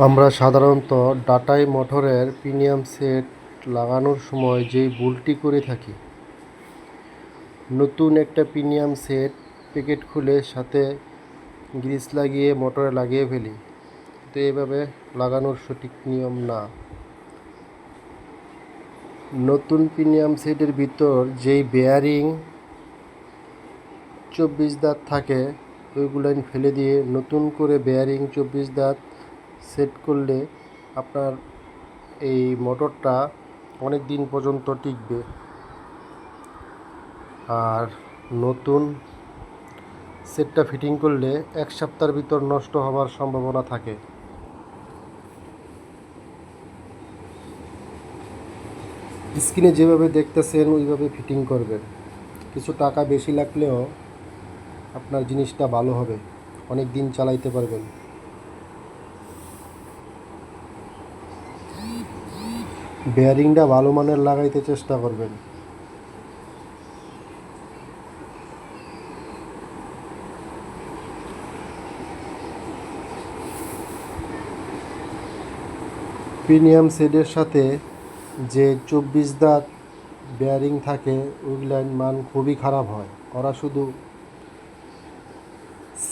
আমরা সাধারণত টাটাই মোটরের প্রিমিয়াম সেট লাগানোর সময় যেই ভুলটি করে থাকি। নতুন একটা প্রিমিয়াম সেট প্যাকেট খুলে সাথে গ্রিস লাগিয়ে মোটরে লাগিয়ে ফেলি। তো এইভাবে লাগানোর সঠিক নিয়ম না। নতুন প্রিমিয়াম সেটের ভিতর যেই বেয়ারিং চব্বিশ দাঁত থাকে ওইগুলান ফেলে দিয়ে নতুন করে বেয়ারিং চব্বিশ দাঁত সেট করলে আপনার এই মোটরটা অনেক দিন পর্যন্ত টিকবে। আর নতুন সেটটা ফিটিং করলে এক সপ্তাহের ভিতর নষ্ট হওয়ার সম্ভাবনা থাকে। স্ক্রিনে যেভাবে দেখতেছেন, ওইভাবে ফিটিং করবেন। কিছু টাকা বেশি লাগলেও আপনার জিনিসটা ভালো হবে। অনেক দিন চালাইতে পারবেন। বেয়ারিংটা ভালো মানের লাগাইতে চেষ্টা করবেন। প্রিমিয়াম সেডের সাথে যে চব্বিশ দাঁত বেয়ারিং থাকে ওইগুলার মান খুবই খারাপ হয়। ওরা শুধু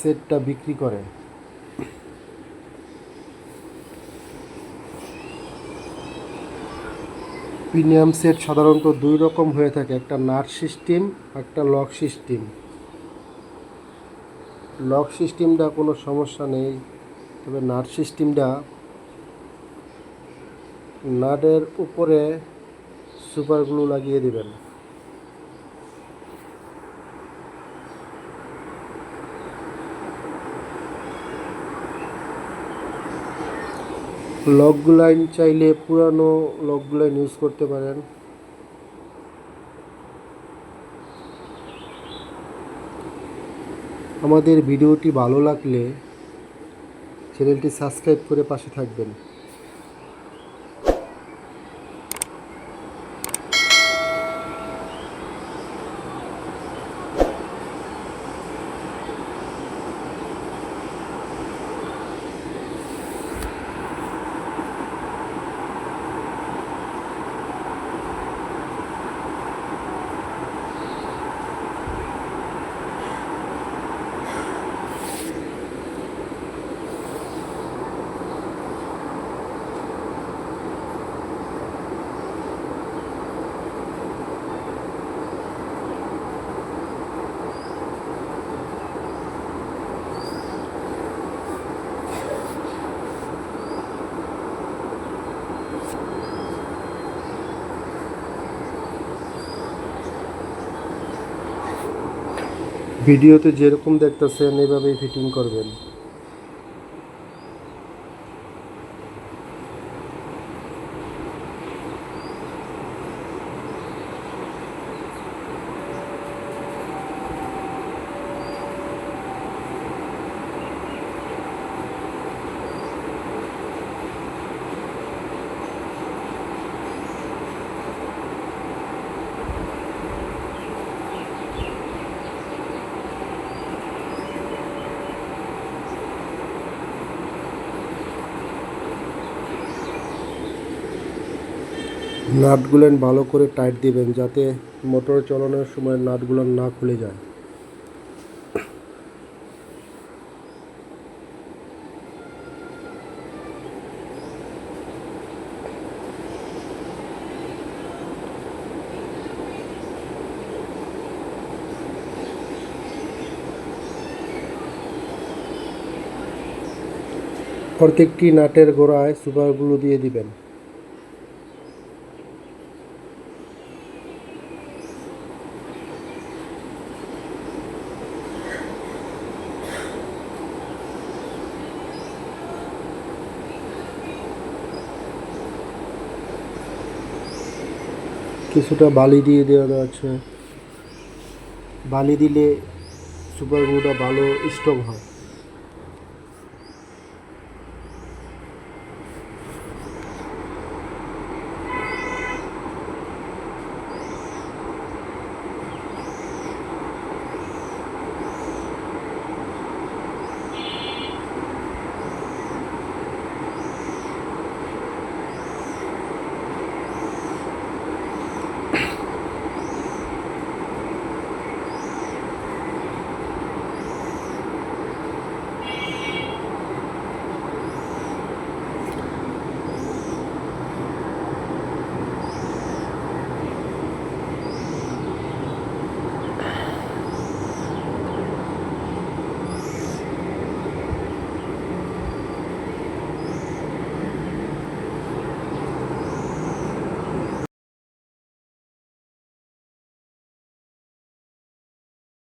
সেটটা বিক্রি করে। প্রিমিয়াম সেট সাধারণত দুই রকম হয়ে থাকে, একটা নাট সিস্টেম, একটা লক সিস্টেম। লক সিস্টেমটা কোনো সমস্যা নেই, তবে নাট সিস্টেমটা নাটের উপরে সুপার গ্লু লাগিয়ে দেবেন। লকগুলাইন চাইলে পুরানো লকগুলাইন ইউজ করতে পারেন। আমাদের ভিডিওটি ভালো লাগলে চ্যানেলটি সাবস্ক্রাইব করে পাশে থাকবেন। ভিডিওতে যেরকম দেখতেছেন এভাবেই ফিটিং করবেন। নাটগুলেন ভালো করে টাইট দিবেন যাতে মোটর চালানোর সময় নাটগুলো না খুলে যায়। প্রত্যেকটি নাটের গোড়ায় সুপারগুলো দিয়ে দিবেন। কিছুটা বালি দিয়ে দেওয়া আছে। বালি দিলে সুপার গ্লুটা ভালো স্টক হয়।